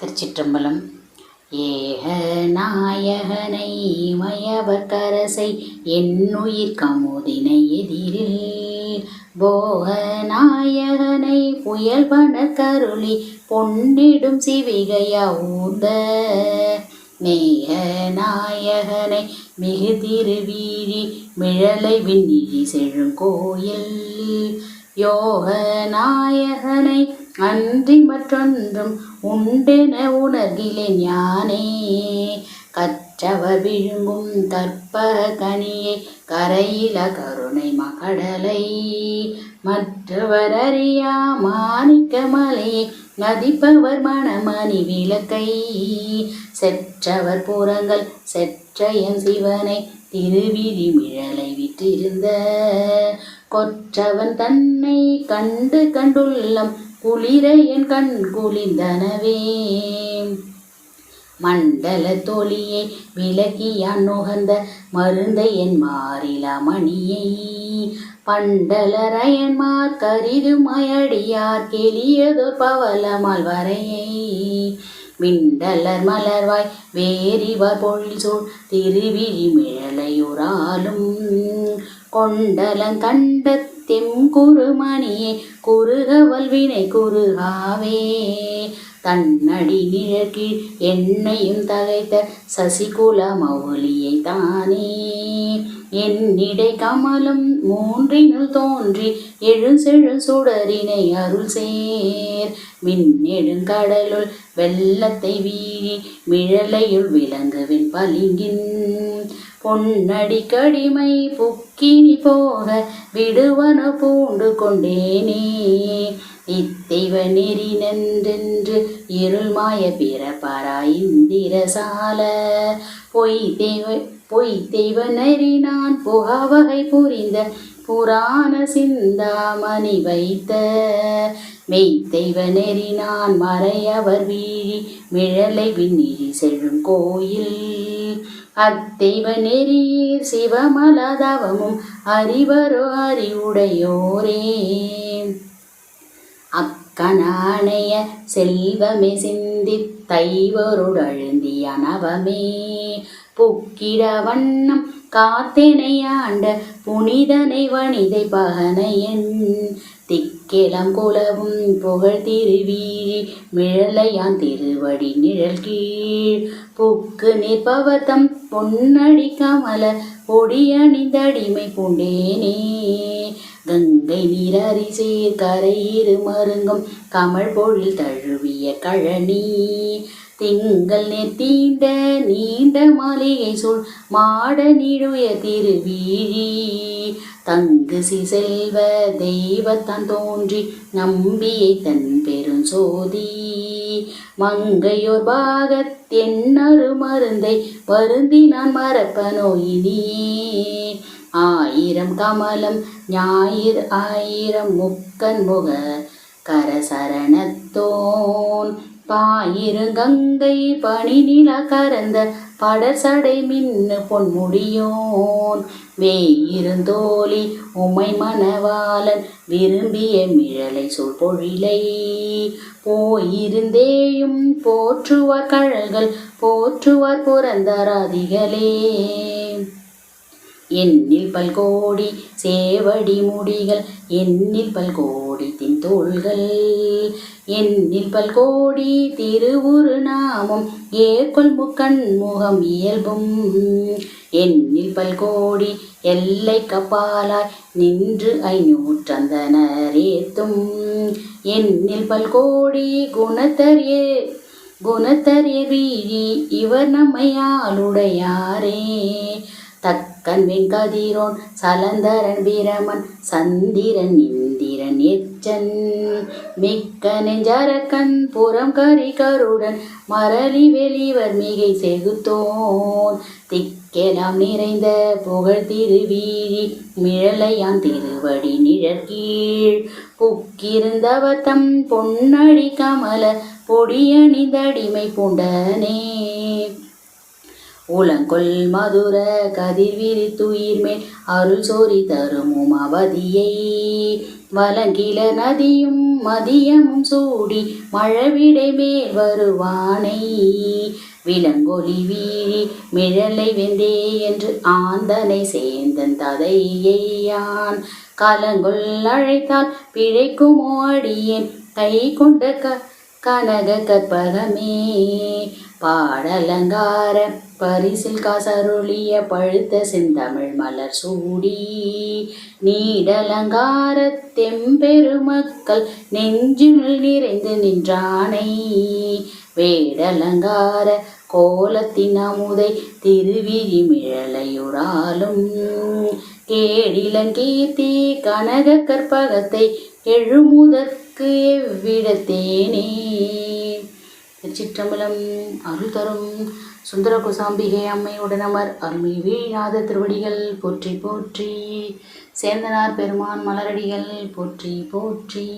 திருச்சிற்றம்பலம். ஏக நாயகனை மயவர் என்னுயிர் கமுதினை எதிரில். போக நாயகனை புயல் பண கருளி பொன்னிடும் சிவிகையா ஊர்ந்த மேக நாயகனை மிகு திருவீழி மிழலை விண்ணிழி செழுங்கோயில். யோக நாயகனை அன்றி மற்றொன்றும் உண்டென உணர்கிலேன் யானே கற்றவர் விழுங்கும் தற்ப கனியை கரையில கருணை மகடலை. மற்றவர் அறியா மாணிக்க மலையை மதிப்பவர் மணமணி விளக்கை. செற்றவர் புறங்கள் செற்றையன் சிவனை திருவிழி மிழலை விட்டிருந்த கொற்றவன் தன்னை கண்டு கண்டுள்ளம் குளிர என் கண் குளிர்ந்தனவே. மண்டல தொலியை விலகியான் நுகர்ந்த மருந்த என் மாறில மணியை பண்டலரையன்மார் கரிது மயடியார் கெளியதோர் பவலமால் வரையை. மிண்டலர் மலர்வாய் வேறிவர் பொழில் சூழ் திருவிழி மிழலையுறாலும் கொண்டலங் கண்ட குறுகவல் வினை குறுகாவே. தன்னடி நிழற்கீழ் என்னையும் தகைத்த சசிகுல மௌலியை தானே. என்னிடை கமலம் மூன்றினுள் தோன்றி எழுசெழு சுடரினை அருள் சேர். மின்னெடுங்கடலுள் வெள்ளத்தை வீழி மிழலையுள் விளங்குவின் பளிங்கின் பொன்னடி கடிமை புக்கினி போக விடுவன பூண்டு கொண்டேனே. இத்தெய்வ நெறி நென்றென்று இருள்மாய பிறப்பரா இந்திரசால பொய் தெய்வ பொய் தெய்வ நெறி நான் புகாவகை புரிந்த புராண சிந்தாமணி வைத்த. மெய் தெய்வ நெறி நான் மறையவர் வீழி மிழலை விண்ணிழி செழும் கோயில். அத்தெய்வ நெறியீர் சிவமலதவமும் அறிவரோ அறிவுடையோரே. அக்கனானைய செல்வமே சிந்தி தைவருடழுந்திய நவமே. புக்கிட வண்ணம் காத்தினையாண்ட புனிதனை வனிதை பகனையன். திக்கெலாம் குலவும் புகழ் திருவீழி மிழலையான் திருவடி நிழல் கீழ் புக்கு நிற்பவத்தம் பொன்னடி கமல பொடியணிந்தடிமை பூண்டேனே. கங்கை நீரறி சேர் கரையிரு மருங்கும் கமல் பொழில் தழுவிய கழனி. திங்கள் நெத்தீண்ட நீண்ட மாளிகை சொல் மாட நீடுய திருவீழி தங்கு சிசெல்வ தெய்வத்தான் தோன்றி நம்பியை தன் பெரும் சோதி. மங்கையோர் பாகத் என்னரு மருந்தை வருந்தி நான் மறப்பனோ இனியே ஆயிரம் கமலம் ஞாயிறு ஆயிரம் முக்கன் முக கரசரணத்தோன் பாயிரு பாயிருங்கங்கை பணிநில கரந்த படசடை மின்னு பொன்முடியோன். வேயிருந்தோழி உமை மணவாளன் விரும்பிய மிழலை சொல் பொழிலை. போயிருந்தேயும் போற்றுவார் கழல்கள் போற்றுவார் புறந்தராதிகளே. என்னில் பல்கோடி சேவடி முடிகள் என்னில் பல்கோடி தின்தோள்கள் என்னில் பல்கோடி திருவுரு நாமம் ஏற்கொள் முக்கண் முகம் இயல்பும். என்னில் பல்கோடி எல்லை கப்பாலாய் நின்று ஐநூற்றந்தனரேத்தும் என்னில் பல்கோடி குணத்தரிய குணத்தரிய வீழி இவர் நம்மையாளுடையாரே கண்வின் கதிரோன் சலந்தரன் வீரமன் சந்திரன் இந்திரன் எச்சன். மிக்க நெஞ்சரக்கன் புறம் கரி கருடன் மரளி வெளிவர் மிகை செகுத்தோன். திக்கெலாம் நிறைந்த புகழ் திருவீழி மிழலையான் திருவடி நிழற்கீழ். புக்கிருந்தவத்தம் பொன்னடி கமல பொடியணிந்தடிமை பூண்டனே. உலங்கொள் மதுர கதிர்விரி துயிர்மேல் அருள் சோரி தரும் உமாவதியை வலங்கில நதியும் மதியமும் சூடி மழவிடை மேல் வருவானை. விலங்கொலி வீழி மிழலை வெந்தே என்று ஆந்தனை சேர்ந்தன் ததையான் கலங்கொள் அழைத்தால் பிழைக்குமோ அடியேன். கை கொண்ட க கனக கற்பகமே பாடலங்கார பரிசில் காசருளிய பழுத்த செந்தமிழ் மலர் சூடி. நீடலங்கார தெம்பெருமக்கள் நெஞ்சுள் நிறைந்து நின்றானை. வேடலங்கார கோலத்தின் அமுதை திருவிழிமிழலையுறாலும் கேடிலங்கீர்த்தி கனக கற்பகத்தை எழுமுதற்கு எவ்விடத்தேனே. திருச்சிற்றம்பலம் அருள் தரும் சுந்தர குசாம்பிகை அம்மையுடனமர் அருமை வீழாத திருவடிகள் போற்றி போற்றி சேந்தனார் பெருமான் மலரடிகள் போற்றி போற்றி.